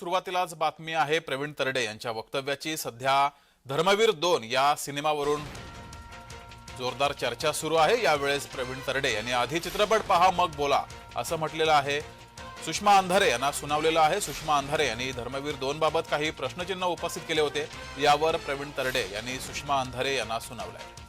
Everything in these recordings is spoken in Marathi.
सुरुवातीलाच बातमी आहे प्रवीण तरडे यांच्या वक्तव्याची. सध्या धर्मवीर दोन या सिनेमावरून जोरदार चर्चा सुरू आहे. यावेळेस प्रवीण तरडे यांनी आधी चित्रपट पहा मग बोला असं म्हटलेलं आहे. सुषमा अंधारे यांना सुनावलेलं आहे. सुषमा अंधारे यांनी धर्मवीर दोन बाबत काही प्रश्नचिन्ह उपस्थित केले होते. यावर प्रवीण तरडे यांनी सुषमा अंधारे यांना सुनावलं आहे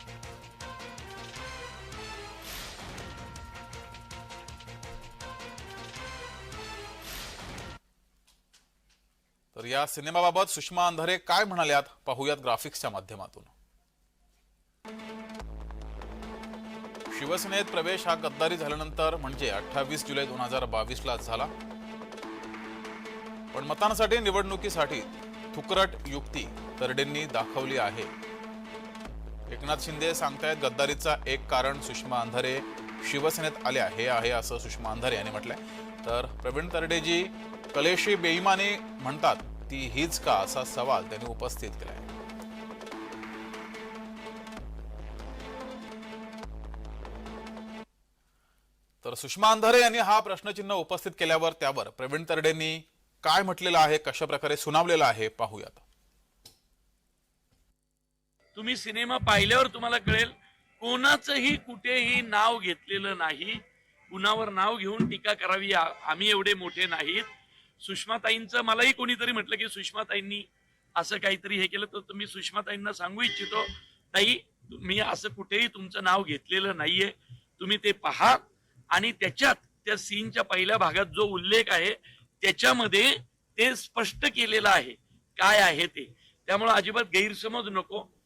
तर या सिनेमाबाबत सुषमा अंधारे काय म्हणाल्यात पाहूयात ग्राफिक्सच्या माध्यमातून. शिवसेनेत प्रवेश हा गद्दारी झाल्यानंतर म्हणजे अठ्ठावीस जुलै दोन हजार बावीस ला झाला. पण मतांसाठी निवडणुकीसाठी थुकरट युक्ती तरडेंनी दाखवली आहे. एकनाथ शिंदे सांगतायत गद्दारीचा एक कारण सुषमा अंधारे शिवसेनेत आल्या हे आहे असं सुषमा अंधारे यांनी म्हटलंय. तर प्रवीण तरडेजी कलेशी बेईमानी म्हणतात ती हीच का असा सवाल त्यांनी उपस्थित केलाय. तर सुषमा अंधारे यांनी हा प्रश्नचिन्ह उपस्थित केल्यावर त्यावर प्रवीण तरडेंनी काय म्हटलेलं आहे कशा प्रकारे सुनावलेलं आहे पाहूयात. तुम्ही सिनेमा पाहिल्यावर तुम्हाला कळेल कोणाचंही कुठेही नाव घेतलेलं नाही. कुणावर नाव घेऊन टीका करावी आम्ही एवढे मोठे नाहीत. सुषमाताईंचं मलाही कोणीतरी म्हटलं की सुषमाताईंनी असं काहीतरी हे केलं तर मी सुषमाताईंना सांगू इच्छितो ताई मी असं कुठेही तुमचं नाव घेतलेलं नाहीये. तुम्ही ते पहा आणि त्याच्यात त्या सीनच्या पहिल्या भागात जो उल्लेख आहे त्याच्यामध्ये ते स्पष्ट केलेलं आहे. काय आहे ते? त्यामुळे अजिबात गैरसमज नको.